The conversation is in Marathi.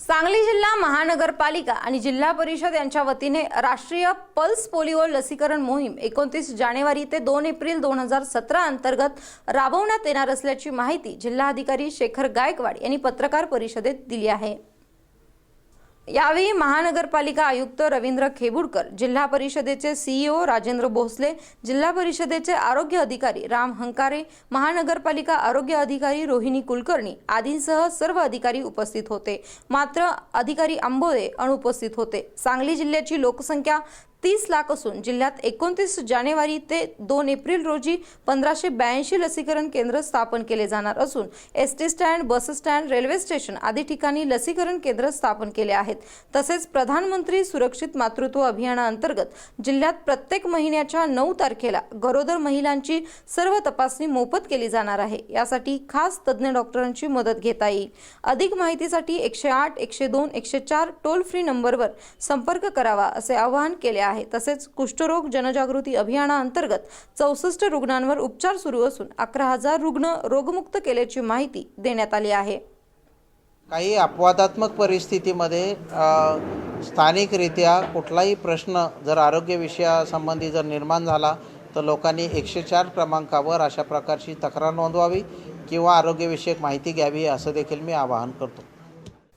सांगली जिल्हा महानगरपालिका आणि जिल्हा परिषद यांच्या वतीने राष्ट्रीय पल्स पोलिओ लसीकरण मोहीम एकोणतीस जानेवारी ते दोन एप्रिल दोन हजार सतरा अंतर्गत राबवण्यात येणार असल्याची माहिती जिल्हाधिकारी शेखर गायकवाड यांनी पत्रकार परिषदेत दिली आहे. यावेळी महानगरपालिका आयुक्त रवींद्र खेबुडकर जिल्हा परिषदेचे सीईओ राजेंद्र भोसले जिल्हा परिषदेचे आरोग्य अधिकारी राम हंकारे महानगरपालिका आरोग्य अधिकारी रोहिणी कुलकर्णी आदींसह सर्व अधिकारी उपस्थित होते. मात्र अधिकारी आंबोळे अनुपस्थित होते. सांगली जिल्ह्याची लोकसंख्या तीस लाख असून जिल्ह्यात एकोणतीस जानेवारी ते दोन एप्रिल रोजी पंधराशे ब्याऐंशी लसीकरण केंद्र स्थापन केले जाणार असून S T stand bus stand railway station आदी ठिकाणी लसीकरण केंद्र स्थापन केले आहेत. तसेच प्रधानमंत्री सुरक्षित मातृत्व अभियानाअंतर्गत जिल्ह्यात प्रत्येक महिन्याच्या नऊ तारखेला गरोदर महिलांची सर्व तपासणी मोफत केली जाणार आहे. यासाठी खास तज्ज्ञ डॉक्टरांची मदत घेता येईल. अधिक माहितीसाठी एकशे आठ एकशे दोन एकशे चार टोल फ्री नंबरवर संपर्क करावा असे आवाहन केले आहे. आहे. तसेच कुष्ठरोग जनजागृती अभियानाअंतर्गत चौसष्ट रुग्णांवर उपचार सुरू असून अकरा हजार रुग्ण रोगमुक्त केल्याची माहिती देण्यात आली आहे. काही अपवादात्मक परिस्थितीमध्ये स्थानिकरित्या कुठलाही प्रश्न जर आरोग्य विषयासंबंधी जर निर्माण झाला तर लोकांनी एकशे चार क्रमांकावर अशा प्रकारची तक्रार नोंदवावी किंवा आरोग्यविषयक माहिती घ्यावी असं देखील मी आवाहन करतो.